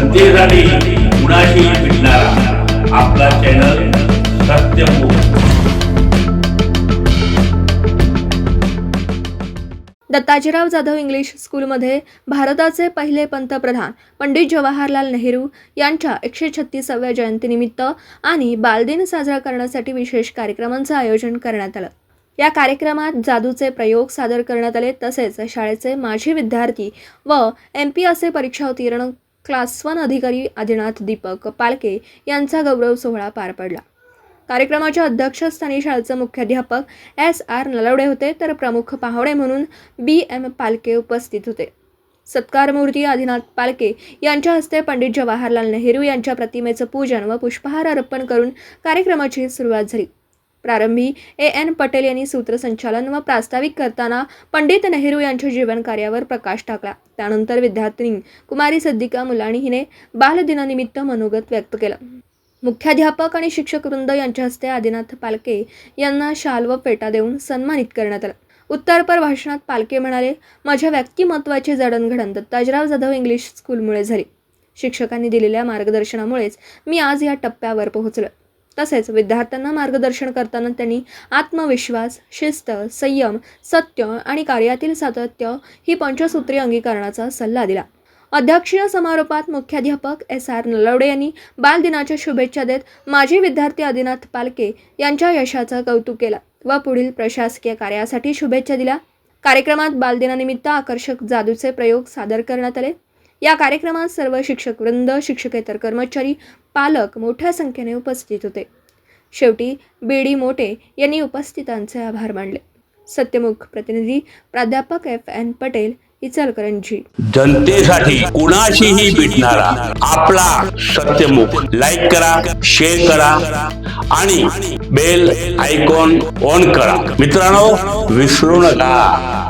जनतेसाठी कुणाशी भेटणारा? आपला चॅनल दत्ताजीराव जाधव इंग्लिश स्कूलमध्ये भारताचे पहिले पंतप्रधान पंडित जवाहरलाल नेहरू यांच्या एकशे छत्तीसाव्या जयंतीनिमित्त आणि बालदिन साजरा करण्यासाठी विशेष कार्यक्रमांचं आयोजन करण्यात आलं. या कार्यक्रमात जादूचे प्रयोग सादर करण्यात आले तसेच शाळेचे माजी विद्यार्थी व एम पी असे परीक्षा उत्तीर्ण क्लास वन अधिकारी आदिनाथ दीपक पालके यांचा गौरव सोहळा पार पडला. कार्यक्रमाच्या अध्यक्षस्थानी शाळेचे मुख्याध्यापक एस आर नलवडे होते तर प्रमुख पाहुणे म्हणून बी एम पालके उपस्थित होते. सत्कार मूर्ती आदिनाथ पालके यांच्या हस्ते पंडित जवाहरलाल नेहरू यांच्या प्रतिमेचं पूजन व पुष्पहार अर्पण करून कार्यक्रमाची सुरुवात झाली. प्रारंभी ए एन पटेल यांनी सूत्रसंचालन व प्रास्ताविक करताना पंडित नेहरू यांच्या जीवन कार्यावर प्रकाश टाकला. त्यानंतर विद्यार्थिनी कुमारी सद्दिका मुलाणी हिने बालदिनानिमित्त मनोगत व्यक्त केलं. मुख्याध्यापक आणि शिक्षक वृंद यांच्या हस्ते आदिनाथ पालके यांना शाल व पेटा देऊन सन्मानित करण्यात आलं. उत्तरपर भाषणात पालके म्हणाले माझ्या व्यक्तिमत्वाची जडणघडण दत्ताजराव जाधव इंग्लिश स्कूलमुळे झाली. शिक्षकांनी दिलेल्या मार्गदर्शनामुळेच मी आज या टप्प्यावर पोहोचलो तसेच विद्यार्थ्यांना मार्गदर्शन करताना त्यांनी आत्मविश्वास शिस्त संयम सत्य आणि कार्यातील सातत्य ही पंचसूत्री अंगीकरणाचा सल्ला दिला. अध्यक्षीय समारोपात मुख्याध्यापक एस आर नलवडे यांनी बालदिनाच्या शुभेच्छा देत माजी विद्यार्थी आदिनाथ पालके यांच्या यशाचं कौतुक केलं व पुढील प्रशासकीय कार्यासाठी शुभेच्छा दिल्या. कार्यक्रमात बालदिनानिमित्त आकर्षक जादूचे प्रयोग सादर करण्यात आले. या कार्यक्रमात सर्व शिक्षक वृंद शिक्षकेतर कर्मचारी पालक मोठ्या संख्येने उपस्थित होते. शेवटी बी. डी. मोटे यांनी उपस्थितांचे आभार मानले. सत्यमुख प्रतिनिधी प्राध्यापक एफ. एन. पटेल इचलकरंजी. जनतेसाठी कुणाशीही भेटणारा आपला सत्यमुख लाईक करा शेअर करा आणि बेल आयकॉन ऑन करा. मित्रांनो विसरू नका.